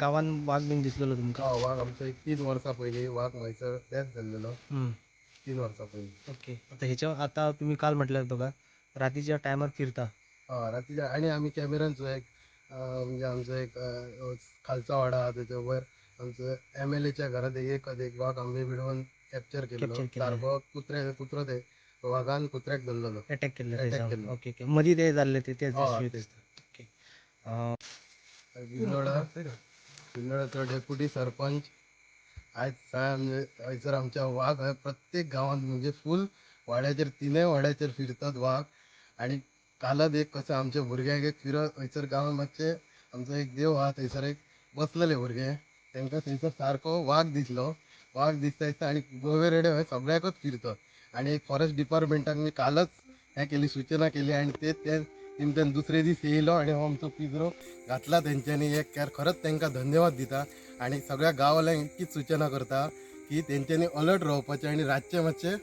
गावान वाघ bin दिसलेलो तुमका हा वाघ आमचा एक तीन वर्सां पयलीं वाघ मागीर डेथ जाल्लेलो हम्म. तीन वर्सां पयलीं ओके. आता ह्याच्या आता तुम्ही काल म्हटलं बघा रात्रीच्या टायमार फिरता. हा रात्रीच्या आणि आम्ही कॅमेऱ्यांचो एक अं, म्हणजे आमचो एक अं, खालचा वाडा हा त्याच्या वर आमचं एम एल एच्या घरात एक एक वाघ आंबे भिडवून कॅप्चर केलेलो Capture केलेलो. सारको कुत्रे कुत्रो ते वाघान कुत्र्याक धरलेलो. अटॅक केलं. Attack त्याच्यावर केलं. Okay okay. मध्ये ते झाले ते तेच हा, दिसले. ओके. अं, बिनोडा बिनोडाचो डेप्युटी सरपंच आयज काय म्हणजे हयसर आमच्या वाघ आहे प्रत्येक गावात म्हणजे फुल वाड्याचेर तिनय वाड्याचेर फिरतात वाघ. आणि कालच एक कसं आमच्या भुरग्यांक एक फिरत हयसर गावात मातशें आमचो एक देव आहा थंयसर एक बसलेले भुरगे. तांकां थंयसर सारको वाघ दिसलो. वाघ दिसता दिसता आणि गोवे रेडे हय सगळ्याकच फिरतात. आणि एक फॉरेस्ट डिपार्टमेंटाक मी कालच हे केली सूचना केली आणि ते ते तेमच्यान दुसरे दीस येयलो आणि हो आमचो पिंजरो घातला तेंच्यांनी एक कॅर. खरंच तांकां धन्यवाद दिता. आणि सगळ्या गांववाल्यांक इतकीच सूचना करता की तेंच्यांनी अलर्ट रावपाचें आणि रातचे मातशे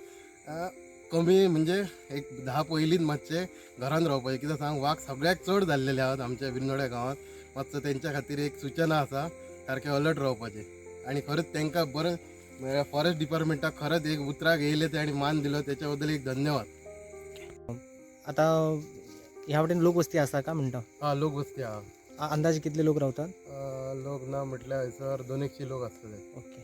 कमी म्हणजे एक धा पयलींच मातशे घरान रावपाचें. कित्याक सांग वाघ सगळ्याक चड जाल्लेले आहात आमच्या बिनोड्या गांवांत. मातसो तेंच्या खातीर एक सूचना आसा सारकें अलर्ट रावपाचें. आणि खरंच तांकां बरें फॉरेस्ट डिपार्टमेंटाक खरंच एक उतराक येयले ते आणि मान दिलो. त्याच्याबद्दल एक धन्यवाद. आता ह्या वाटेन लोकवस्ती असा का म्हणता? हा लोक वस्ती हा. आ- अंदाजे कितले लोक रावतात लोक ना म्हटल्यार हयसर दोन एकशे लोक आसतले ओके.